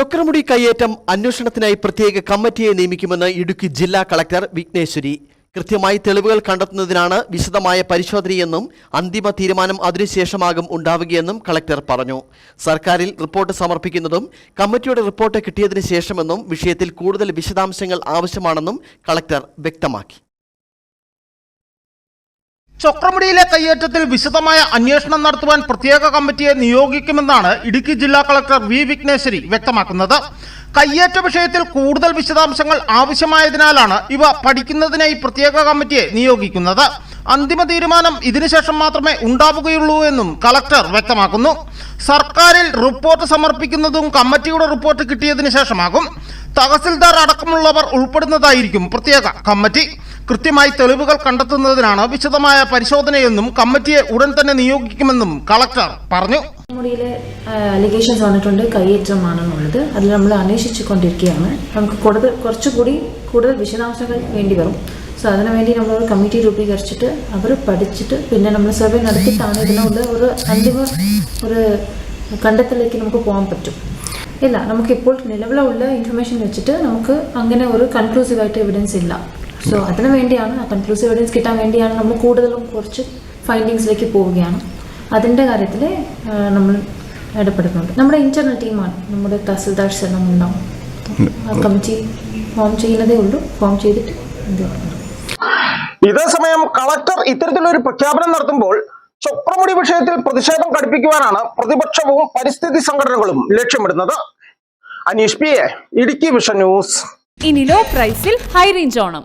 ചൊക്രമുടി കയ്യേറ്റം അന്വേഷണത്തിനായി പ്രത്യേക കമ്മിറ്റിയെ നിയമിക്കുമെന്ന് ഇടുക്കി ജില്ലാ കളക്ടർ വിഘ്നേശ്വരി. കൃത്യമായി തെളിവുകൾ കണ്ടെത്തുന്നതിനാണ് വിശദമായ പരിശോധനയെന്നും അന്തിമ തീരുമാനം അതിനുശേഷമാകും ഉണ്ടാവുകയെന്നും കളക്ടർ പറഞ്ഞു. സർക്കാരിൽ റിപ്പോർട്ട് സമർപ്പിക്കുന്നതും കമ്മിറ്റിയുടെ റിപ്പോർട്ട് കിട്ടിയതിനു ശേഷമെന്നും വിഷയത്തിൽ കൂടുതൽ വിശദാംശങ്ങൾ ആവശ്യമാണെന്നും കളക്ടർ വ്യക്തമാക്കി. ചൊക്രമുടിയിലെ കയ്യേറ്റത്തിൽ വിശദമായ അന്വേഷണം നടത്തുവാൻ പ്രത്യേക കമ്മിറ്റിയെ നിയോഗിക്കുമെന്നാണ് ഇടുക്കി ജില്ലാ കളക്ടർ വി വിഘ്നേശ്വരി വ്യക്തമാക്കുന്നത്. കയ്യേറ്റ വിഷയത്തിൽ കൂടുതൽ വിശദാംശങ്ങൾ ആവശ്യമായതിനാലാണ് ഇവ പഠിക്കുന്നതിനായി പ്രത്യേക കമ്മിറ്റിയെ നിയോഗിക്കുന്നത്. അന്തിമ തീരുമാനം ഇതിനുശേഷം മാത്രമേ ഉണ്ടാവുകയുള്ളൂ എന്നും കളക്ടർ വ്യക്തമാക്കുന്നു. സർക്കാരിൽ റിപ്പോർട്ട് സമർപ്പിക്കുന്നതും കമ്മിറ്റിയുടെ റിപ്പോർട്ട് കിട്ടിയതിനു ശേഷമാകും. തഹസിൽദാർ അടക്കമുള്ളവർ ഉൾപ്പെടുന്നതായിരിക്കും പ്രത്യേക കമ്മിറ്റി. കൃത്യമായി തെളിവുകൾ കണ്ടെത്തുന്നതിനാണ് വിശദമായ പരിശോധനയെന്നും കമ്മിറ്റിയെ ഉടൻ തന്നെ നിയോഗിക്കുമെന്നും കളക്ടർ പറഞ്ഞു. മുറിയിലെ അലിഗേഷൻസ് വന്നിട്ടുണ്ട്. കയ്യേറ്റമാണെന്നുള്ളത്. അതിൽ നമ്മൾ അന്വേഷിച്ചു കൊണ്ടിരിക്കുകയാണ് നമുക്ക് കൂടുതൽ കുറച്ചുകൂടി കൂടുതൽ വിശദാംശങ്ങൾ വേണ്ടി വരും. സോ അതിനുവേണ്ടി നമ്മൾ ഒരു കമ്മിറ്റി രൂപീകരിച്ചിട്ട് അവർ പഠിച്ചിട്ട് പിന്നെ നമ്മൾ സർവേ നടത്തിയിട്ടാണ് ഇതിനുള്ള ഒരു അന്തിമ ഒരു കണ്ടെത്തലിലേക്ക് നമുക്ക് പോകാൻ പറ്റും. ഇല്ല നമുക്കിപ്പോൾ നിലവിലുള്ള ഇൻഫർമേഷൻ വെച്ചിട്ട് നമുക്ക് അങ്ങനെ ഒരു കൺക്ലൂസീവ് ആയിട്ട് എവിഡൻസ് ഇല്ല. സോ അതിനു വേണ്ടിയാണ് ആ കൺക്ലൂസീവ് എവിഡൻസ് കിട്ടാൻ വേണ്ടിയാണ് നമ്മൾ കൂടുതലും കുറച്ച് ഫൈൻഡിങ്സിലേക്ക് പോവുകയാണ്. അതിന്റെ കാര്യത്തിൽ നമ്മൾ ഇടപെടുന്നുണ്ട്. നമ്മുടെ ഇന്റർണൽ ടീമാണ് നമ്മുടെ തഹസിൽദാർ ശരണം ഉണ്ടാവും കമ്മിറ്റി ഫോം ചെയ്യുന്നതേ ഉള്ളൂ. ഫോം ചെയ്തിട്ട് ഇതേ സമയം ഇതേസമയം കളക്ടർ ഇത്തരത്തിലൊരു പ്രഖ്യാപനം നടത്തുമ്പോൾ ചൊപ്രമുടി വിഷയത്തിൽ പ്രതിഷേധം കടുപ്പിക്കുവാനാണ് പ്രതിപക്ഷവും പരിസ്ഥിതി സംഘടനകളും ലക്ഷ്യമിടുന്നത്. Aneesh P A Idukki Vision News. ഇനി ലോ പ്രൈസിൽ ഹൈ റേഞ്ച് ഓണം.